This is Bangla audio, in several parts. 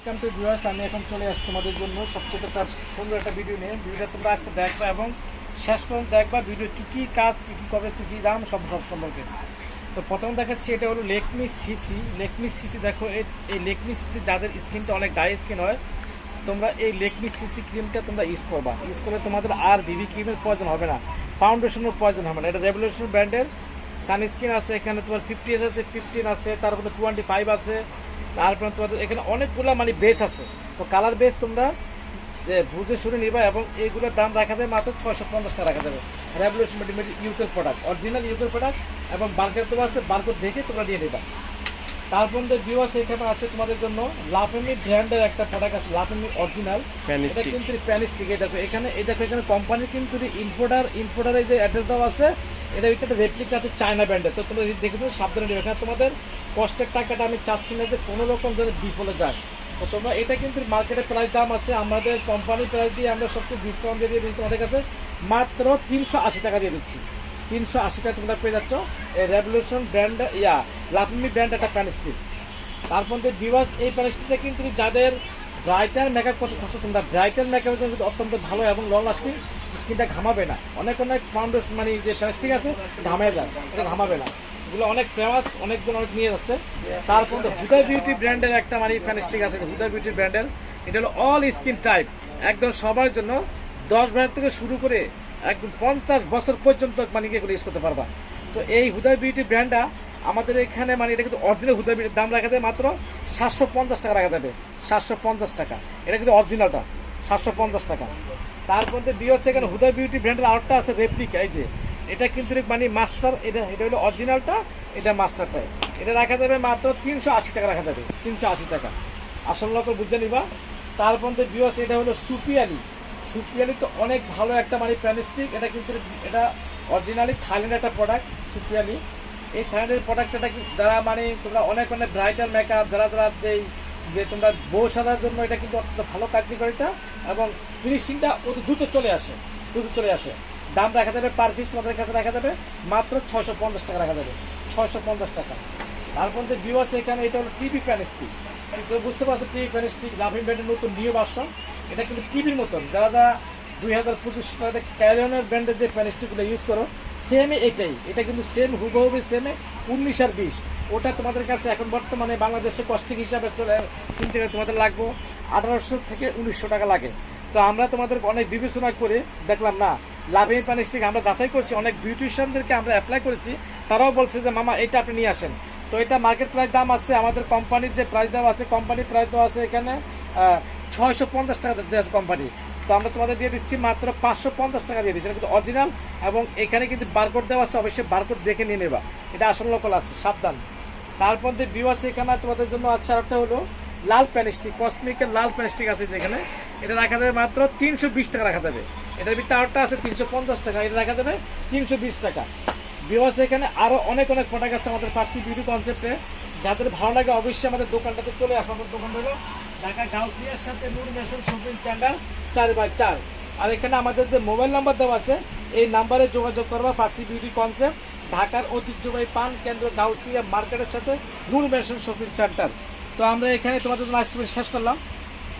ওয়েলকাম টু ভিউয়ার্স আমি এখন চলে আসছি তোমাদের জন্য সবচেয়ে একটা সুন্দর একটা ভিডিও নিয়ে। ভিডিওটা তোমরা আজকে দেখবা এবং শেষ পর্যন্ত দেখবা ভিডিও কী কী কাজ, কী কী কবে কী কী দাম, সব সব সম্পর্কে। তো প্রথম দেখাচ্ছি, এটা হলো লেকমি সিসি লেকমি সিসি দেখো এই- লেকমি সিসি যাদের স্কিনটা অনেক ড্রাই স্কিন হয়, তোমরা এই লেকমি সিসি ক্রিমটা তোমরা ইউজ করবা। ইউজ করলে তোমাদের আর বিবি ক্রিমের প্রয়োজন হবে না ফাউন্ডেশনের প্রয়োজন হবে না। এটা রেভলিউশন ব্র্যান্ডের সানস্ক্রিন আছে, এখানে তোমার ফিফটি আছে ফিফটিন আছে তারপরে টোয়েন্টি ফাইভ আছে। তারপরে তোমাদের এখানে অনেকগুলো মানে বেস আছে। তো কালার বেস তোমরা যে বুঝে শুনে নিবা এবং এইগুলোর দাম রাখা যাবে মাত্র ছয়শো পঞ্চাশ টাকা রাখা যাবে। রেভলিউশন মেডিমেড ইউকের প্রোডাক্ট অরিজিনাল ইউকের প্রোডাক্ট এবং বার্কের তোমার আছে বার্কোড দেখে তোমরা নিয়ে নিবা। তারপর ভিউয়ার্স এখানে আছে তোমাদের জন্য লাফেমি ব্র্যান্ডের একটা প্রোডাক্ট আছে লাফেমি অরিজিনাল এটা কিন্তু প্যানিস ঠিক দেখো এখানে এই দেখো এখানে কোম্পানি কিন্তু ইম্পোর্টার ইম্পোর্টারের যে অ্যাড্রেস দেওয়া আছে এটা একটা রেপ্লিকা আছে চায়না ব্র্যান্ডের তো তোমরা দেখে তো সাবধানে নেবে এখানে তোমাদের কষ্টের টাকাটা আমি চাচ্ছি না যে কোনো রকম যেন বিফলে যায়। তো তোমরা এটা কিন্তু মার্কেটে প্রাইস দাম আছে, আমাদের কোম্পানির প্রাইস দিয়ে আমরা সবচেয়ে ডিসকাউন্ট দিয়ে দিচ্ছি তোমাদের কাছে। মাত্র তিনশো আশি টাকা দিয়ে দিচ্ছি। তিনশো আশি টাকা তোমরা পেয়ে যাচ্ছ। এই রেভলিউশন ব্র্যান্ড ইয়া লাফমি ব্র্যান্ড একটা প্যান স্টিক তারপর ভিউয়ার্স এই প্যালেস্টিতে কিন্তু যাদের ব্রাইটার মেকআপ করতে চাচ্ছ, তোমরা ব্রাইটার মেকআপ কিন্তু অত্যন্ত ভালো এবং লং লাস্টিং স্কিনটা ঘামাবে না। অনেক অনেক ফাউন্ডেশন মানে যে প্যালেস্টিক আছে ঘামে যায়, এটা ঘামাবে না। এগুলো অনেক ফেমাস অনেকজন অনেক নিয়ে যাচ্ছে। তারপর হুদা বিউটি ব্র্যান্ডের একটা মানে প্যালেস্টিক আছে হুদা বিউটি ব্র্যান্ডের এটা হলো অল স্কিন টাইপ একদম সবার জন্য দশ বছর থেকে শুরু করে একদম পঞ্চাশ বছর পর্যন্ত মানে এগুলো ইউজ করতে পারবা। তো এই হুদা বিউটি ব্র্যান্ডটা আমাদের এখানে মানে এটা কিন্তু অরিজিনাল হুদা বিউটির দাম রাখা যাবে মাত্র সাতশো পঞ্চাশ টাকা রাখা যাবে। সাতশো পঞ্চাশ টাকা। এটা কিন্তু অরিজিনালটা সাতশো পঞ্চাশ টাকা। তারপর বিওস এখানে হুদা বিউটি ব্র্যান্ডের আরেকটা আছে রেপ্লিকা এই যে এটা কিন্তু মানে মাস্টার এটা এটা হলো অরিজিনালটা এটা মাস্টারটা এটা রাখা যাবে মাত্র তিনশো আশি টাকা রাখা যাবে, তিনশো আশি টাকা। আসল লোক বুঝে নিবা। তারপর বিওস এটা হলো সুপিয়ালি। সুপিয়ালি তো অনেক ভালো একটা মানে প্যানিস্টিক এটা কিন্তু এটা অরিজিনালি থাইল্যান্ড একটা প্রোডাক্ট সুপিয়ালি। এই থাইল্যান্ডের প্রোডাক্টটা যারা মানে তোমরা অনেক অনেক ব্রাইটাল মেকআপ যারা যারা যেই যে তোমরা বউ সাজার জন্য এটা কিন্তু অত্যন্ত ভালো কার্যকারিতা এবং ফিনিশিংটা অতি দ্রুত চলে আসে, দ্রুত চলে আসে। দাম রাখা যাবে পার পিস তোমাদের কাছে রাখা যাবে মাত্র ছয়শো পঞ্চাশ টাকা রাখা যাবে। ছয়শো পঞ্চাশ টাকা। তারপর যে ভিউ আছে এখানে, এটা হলো টিভি প্যানিস্টিক তো বুঝতে পারছ টিভি প্যানিস্টিক লাভিং ব্যান্ডের নতুন নিউ ভার্সন এটা কিন্তু টিভির মতন। যারা যারা দুই হাজার পঁচিশ সালে ক্যারিয়নের ব্র্যান্ডের যে প্যানিস্টিকগুলো ইউজ করো সেম এটাই। এটা কিন্তু সেম হুবহুবি সেমে উনিশ আর বিশ। ওটা তোমাদের কাছে এখন বর্তমানে বাংলাদেশে কস্টিক হিসাবে চলে, কিনতে গেলে তোমাদের লাগবে আঠারোশো থেকে উনিশশো টাকা লাগে। তো আমরা তোমাদের অনেক বিবেচনা করে দেখলাম না লাভিং প্যানিস্টিক আমরা যাচাই করছি, অনেক বিউটিশিয়ানদেরকে আমরা অ্যাপ্লাই করেছি, তারাও বলছে যে, মামা, এটা আপনি নিয়ে আসেন। তো এটা মার্কেট প্রাইস দাম আছে, আমাদের কোম্পানির যে প্রাইস দাম আছে কোম্পানির প্রাইস দেওয়া আছে এখানে ছয়শো পঞ্চাশ টাকা দেওয়া আছে কোম্পানি তো আমরা তোমাদের দিয়ে দিচ্ছি মাত্র পাঁচশো পঞ্চাশ টাকা দিয়ে দিচ্ছি। কিন্তু অরিজিনাল এবং এখানে কিন্তু বারকোড দেওয়া আছে, অবশ্যই বারকোড দেখে নিয়ে নেবা। এটা আসল লোকাল আছে, সাবধান। তারপর দিয়ে ভিউ আছে এখানে, তোমাদের জন্য আছে আরেকটা হলো লাল প্যানিস্টিক কসমিকের লাল প্যানিস্টিক আছে যেখানে। এটা রাখা যাবে মাত্র তিনশো বিশ টাকা রাখা যাবে। এটার ভিতরে আরেকটা আছে তিনশো পঞ্চাশ টাকা, এটা রাখা যাবে তিনশো বিশ টাকা। বিওয়াস এখানে আরও অনেক অনেক প্রোডাক্ট আছে আমাদের পার্সি বিউটি কনসেপ্টে যাদের ভালো লাগে অবশ্যই আমাদের দোকানটাতে চলে আসো আমাদের দোকান হলো ঢাকা গাউসিয়ার সাথে নূর ন্যাশন শপিং সেন্টার চার বাই চার। আর এখানে আমাদের যে মোবাইল নাম্বার দেওয়া আছে, এই নাম্বারে যোগাযোগ করবা পার্সি বিউটি কনসেপ্ট ঢাকার ঐতিহ্যবাহী পান কেন্দ্র গাউসিয়া মার্কেটের সাথে নূর ন্যাশন শপিং সেন্টার তো আমরা এখানে তোমাদের জন্য আজকে শেষ করলাম।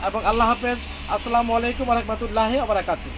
এবং আল্লাহ হাফেজ। আসসালামু আলাইকুম রহমতুল্লাহ আবরাকাতুহ